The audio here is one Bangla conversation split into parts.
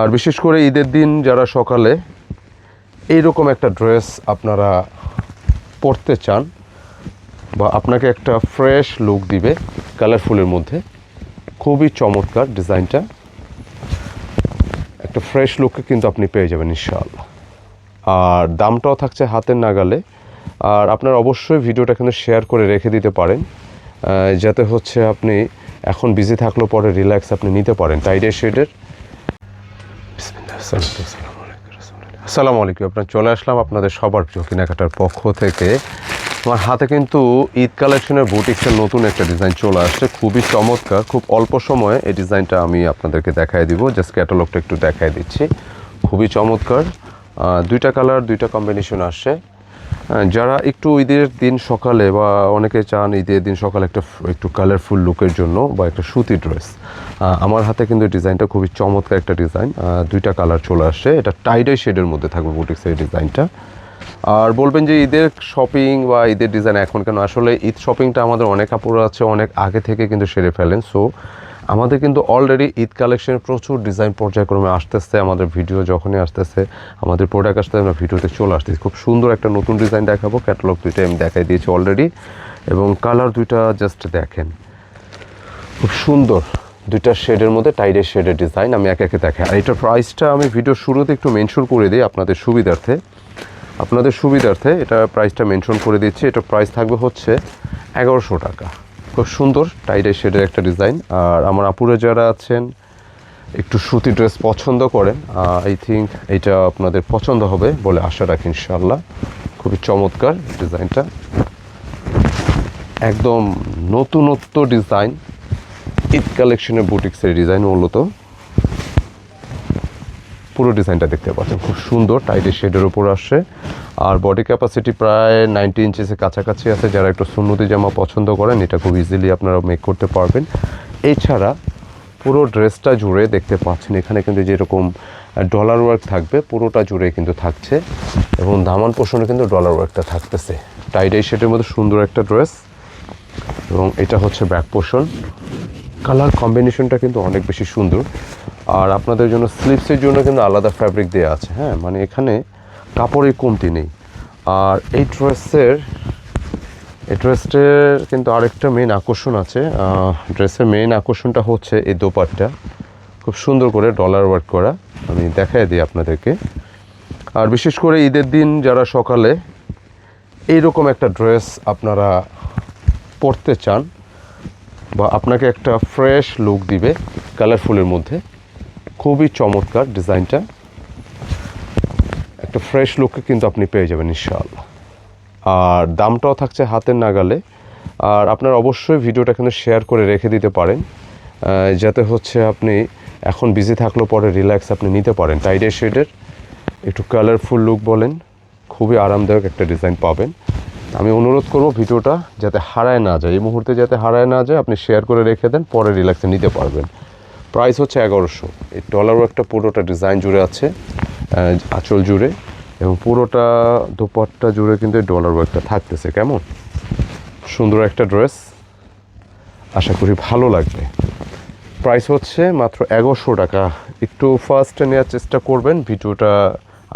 আর বিশেষ করে ঈদের দিন যারা সকালে এইরকম একটা ড্রেস আপনারা পরতে চান বা আপনাকে একটা ফ্রেশ লুক দিবে কালারফুলের মধ্যে, খুবই চমৎকার ডিজাইনটা। একটা ফ্রেশ লুককে কিন্তু আপনি পেয়ে যাবেন ইনশাআল্লাহ। আর দামটাও থাকছে হাতের নাগালে। আর আপনার অবশ্যই ভিডিওটা কিন্তু শেয়ার করে রেখে দিতে পারেন যাতে হচ্ছে আপনি এখন বিজি থাকলেও পরে রিল্যাক্স আপনি নিতে পারেন। টাইডের শেডের আসসালামু আলাইকুম, আপনার চলে আসলাম আপনাদের সবার প্রিয় কেনাকাটার পক্ষ থেকে। আমার হাতে কিন্তু ঈদ কালেকশনের বুটিক্সের নতুন একটা ডিজাইন চলে আসছে। খুবই চমৎকার, খুব অল্প সময়ে এই ডিজাইনটা আমি আপনাদেরকে দেখাই দিব। জাস্ট ক্যাটালগটা একটু দেখাই দিচ্ছি। খুবই চমৎকার। দুইটা কালার, দুইটা কম্বিনেশন আসছে। যারা একটু ঈদের দিন সকালে বা অনেকে চান ঈদের দিন সকালে একটা একটু কালারফুল লুকের জন্য বা একটা সুতি ড্রেস আমার হাতে কিন্তু ডিজাইনটা খুবই চমৎকার একটা ডিজাইন। দুইটা কালার চলে আসছে এটা টাইডাই শেডের মধ্যে থাকবে বুটিক্সের ডিজাইনটা। আর বলবেন যে ঈদের শপিং বা ঈদের ডিজাইন এখন কেন? আসলে ঈদ শপিংটা আমাদের অনেক কাপড় আছে, অনেক আগে থেকে কিন্তু সেরে ফেলেন। সো আমাদের কিন্তু অলরেডি ঈদ কালেকশনের প্রচুর ডিজাইন পর্যায়ক্রমে আসতেছে, আমাদের ভিডিও যখনই আসতেছে, আমাদের প্রোডাক্ট আসতে আমরা ভিডিওতে চলে আসতেছি। খুব সুন্দর একটা নতুন ডিজাইন দেখাবো ক্যাটালগ দুইটা আমি দেখাই দিয়েছি অলরেডি এবং কালার দুইটা জাস্ট দেখেন। খুব সুন্দর দুইটা শেডের মধ্যে টাইডের শেডের ডিজাইন আমি একে একে দেখাই। আর এটার প্রাইসটা আমি ভিডিও শুরুতে একটু মেনশন করে দিই আপনাদের সুবিধার্থে। আপনাদের সুবিধার্থে এটা প্রাইসটা মেনশন করে দিচ্ছি। এটার প্রাইস থাকবে হচ্ছে এগারোশো টাকা। খুব সুন্দর টাইডের শেডের একটা ডিজাইন আর আমার আপুরে যারা আছেন, একটু সুতি ড্রেস পছন্দ করেন আই থিঙ্ক এটা আপনাদের পছন্দ হবে বলে আশা রাখি ইনশাল্লাহ খুবই চমৎকার ডিজাইনটা একদম নতুনত্ব ডিজাইন ঈদ কালেকশনের বুটিক্সের ডিজাইন মূলত। পুরো ডিজাইনটা দেখতে পাচ্ছেন, খুব সুন্দর টাইটের শেডের উপর আসছে। আর বডি ক্যাপাসিটি প্রায় নাইনটি ইঞ্চেসের কাছাকাছি আছে। যারা একটু সুন্নতি জামা পছন্দ করেন, এটা খুব ইজিলি আপনারা মেক করতে পারবেন। এছাড়া পুরো ড্রেসটা জুড়ে দেখতে পাচ্ছেন, এখানে কিন্তু যেরকম ডলার ওয়ার্ক থাকবে, পুরোটা জুড়ে কিন্তু থাকছে। এবং দামান পোষণে কিন্তু ডলার ওয়ার্কটা থাকতেছে। টাইডাই শেডের মধ্যে সুন্দর একটা ড্রেস এবং এটা হচ্ছে ব্যাক পোষণ কালার কম্বিনেশনটা কিন্তু অনেক বেশি সুন্দর। আর আপনাদের জন্য স্লিপসের জন্য কিন্তু আলাদা ফ্যাব্রিক দেওয়া আছে। হ্যাঁ মানে এখানে কাপড়ের কমতি নেই। আর এই ড্রেসের, এই ড্রেসটার কিন্তু আরেকটা মেন আকর্ষণ আছে। ড্রেসের মেন আকর্ষণটা হচ্ছে এই দোপাট্টা। খুব সুন্দর করে ডলার ওয়ার্ক করা। আমি দেখাই দিই আপনাদেরকে। আর বিশেষ করে ঈদের দিন যারা সকালে এইরকম একটা ড্রেস আপনারা পরতে চান বা আপনাকে একটা ফ্রেশ লুক দিবে কালারফুলের মধ্যে, খুবই চমৎকার ডিজাইনটা। একটা ফ্রেশ লুককে কিন্তু আপনি পেয়ে যাবেন, ইনশাআল্লাহ। আর দামটাও থাকছে হাতের নাগালে। আর আপনার অবশ্যই ভিডিওটা কিন্তু শেয়ার করে রেখে দিতে পারেন যাতে হচ্ছে আপনি এখন বিজি থাকলেও পরে রিল্যাক্স আপনি নিতে পারেন। টাইডের শেডের একটু কালারফুল লুক বলেন, খুবই আরামদায়ক একটা ডিজাইন পাবেন। আমি অনুরোধ করব ভিডিওটা যাতে হারায় না যায়। এই মুহূর্তে যাতে হারায় না যায়, আপনি শেয়ার করে রেখে দেন, পরে রিল্যাক্সে নিতে পারবেন। প্রাইস হচ্ছে এগারোশো। এই ডলার একটা পুরোটা ডিজাইন জুড়ে আছে। আঁচল জুড়ে এবং পুরোটা দোপাট্টা জুড়ে কিন্তু এই ডলার ওয়ার্কটা থাকতেছে, কেমন? সুন্দর একটা ড্রেস আশা করি ভালো লাগবে। প্রাইস হচ্ছে মাত্র এগারোশো টাকা। একটু ফার্স্ট নেওয়ার চেষ্টা করবেন, ভিডিওটা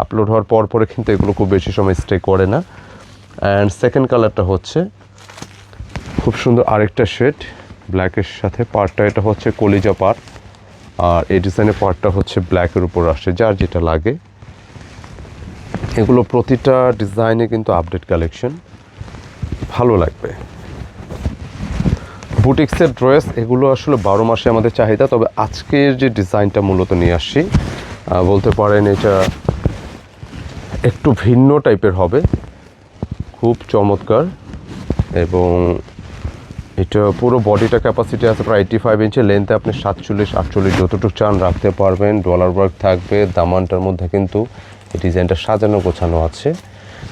আপলোড হওয়ার পর পরে কিন্তু এগুলো খুব বেশি সময় স্টে করে না। অ্যান্ড সেকেন্ড কালারটা হচ্ছে খুব সুন্দর আরেকটা শেড ব্ল্যাকের সাথে পার্টটা এটা হচ্ছে কলিজা পার্ট আর এই ডিজাইনের পার্টটা হচ্ছে ব্ল্যাকের উপর আসে যার যেটা লাগে। এগুলো প্রতিটা ডিজাইনে কিন্তু আপডেট কালেকশন। ভালো লাগবে। বুটিক্সের ড্রেস, এগুলো আসলে বারো মাসে আমাদের চাহিদা, তবে আজকের যে ডিজাইনটা মূলত নিয়ে আসছি বলতে পারেন এটা একটু ভিন্ন টাইপের হবে। খুব চমৎকার এবং এটা পুরো বডিটা ক্যাপাসিটি আছে প্রায় এইটি ফাইভ ইঞ্চি লেন্থে আপনি সাতচল্লিশ, আটচল্লিশ যতটুকু চান রাখতে পারবেন। ডলার ওয়ার্ক থাকবে, দামানটার মধ্যে কিন্তু এই ডিজাইনটা সাজানো, গোছানো আছে।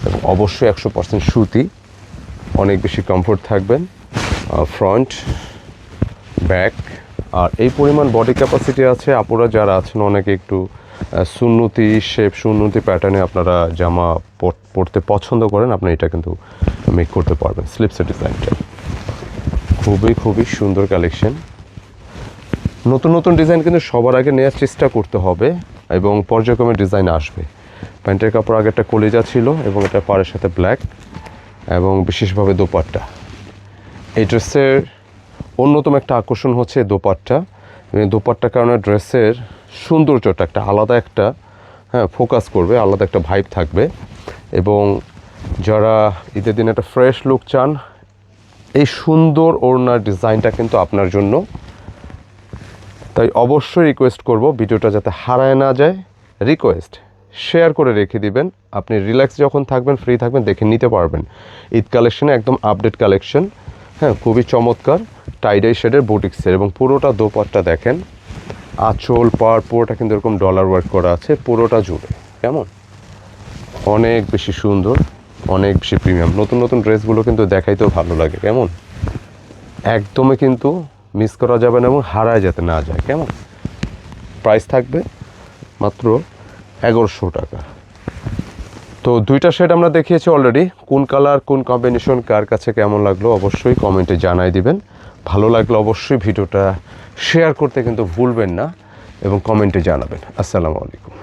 এবং অবশ্যই একশো পার্সেন্ট সুতি, অনেক বেশি কমফোর্ট থাকবেন। ফ্রন্ট ব্যাক আর এই পরিমাণ বডি ক্যাপাসিটি আছে। আপুরা যারা আছেন, অনেকে একটু সুন্নতি শেপ সুন্নতি প্যাটার্নে আপনারা জামা পর- পরতে পছন্দ করেন, আপনি এটা কিন্তু মেক করতে পারবেন স্লিপসের ডিজাইনটা খুবই খুবই সুন্দর কালেকশন নতুন নতুন ডিজাইন কিন্তু সবার আগে নেওয়ার চেষ্টা করতে হবে এবং পর্যায়ক্রমে ডিজাইন আসবে। প্যান্টের কাপড় আগে একটা কলিজা ছিল এবং এটা পাড়ের সাথে ব্ল্যাক এবং বিশেষভাবে দোপাট্টা। এই ড্রেসের অন্যতম একটা আকর্ষণ হচ্ছে দোপাট্টা। দোপাট্টার কারণে ড্রেসের সৌন্দর্যটা একটা আলাদা একটা হ্যাঁ ফোকাস করবে, আলাদা একটা ভাইব থাকবে। এবং যারা ঈদের দিন একটা ফ্রেশ লুক চান এই সুন্দর ওড়নার ডিজাইনটা কিন্তু আপনার জন্য। তাই অবশ্যই রিকোয়েস্ট করব, ভিডিওটা যাতে হারায় না যায়। রিকোয়েস্ট শেয়ার করে রেখে দিবেন। আপনি রিল্যাক্স যখন থাকবেন ফ্রি থাকবেন, দেখে নিতে পারবেন। ঈদ কালেকশনে একদম আপডেট কালেকশন হ্যাঁ খুবই চমৎকার। টাইডাই শেডের বুটিক্সের এবং পুরোটা দোপাট্টা দেখেন। আঁচল পার পুরোটা কিন্তু এরকম ডলার ওয়ার্ক করা আছে, পুরোটা জুড়ে। কেমন? অনেক বেশি সুন্দর। অনেক বেশি প্রিমিয়াম নতুন নতুন ড্রেসগুলো কিন্তু দেখাইতেও ভালো লাগে, কেমন? একদমই কিন্তু মিস করা যাবে না এবং হারায় যেতে না যায়, কেমন? প্রাইস থাকবে মাত্র এগারোশো টাকা। তো দুইটা শেড আমরা দেখিয়েছি অলরেডি কোন কালার কোন কম্বিনেশন কার কাছে কেমন লাগল অবশ্যই কমেন্টে জানাই দিবেন। ভালো লাগলে অবশ্যই ভিডিওটা শেয়ার করতে কিন্তু ভুলবেন না এবং কমেন্টে জানাবেন। আসসালামু আলাইকুম।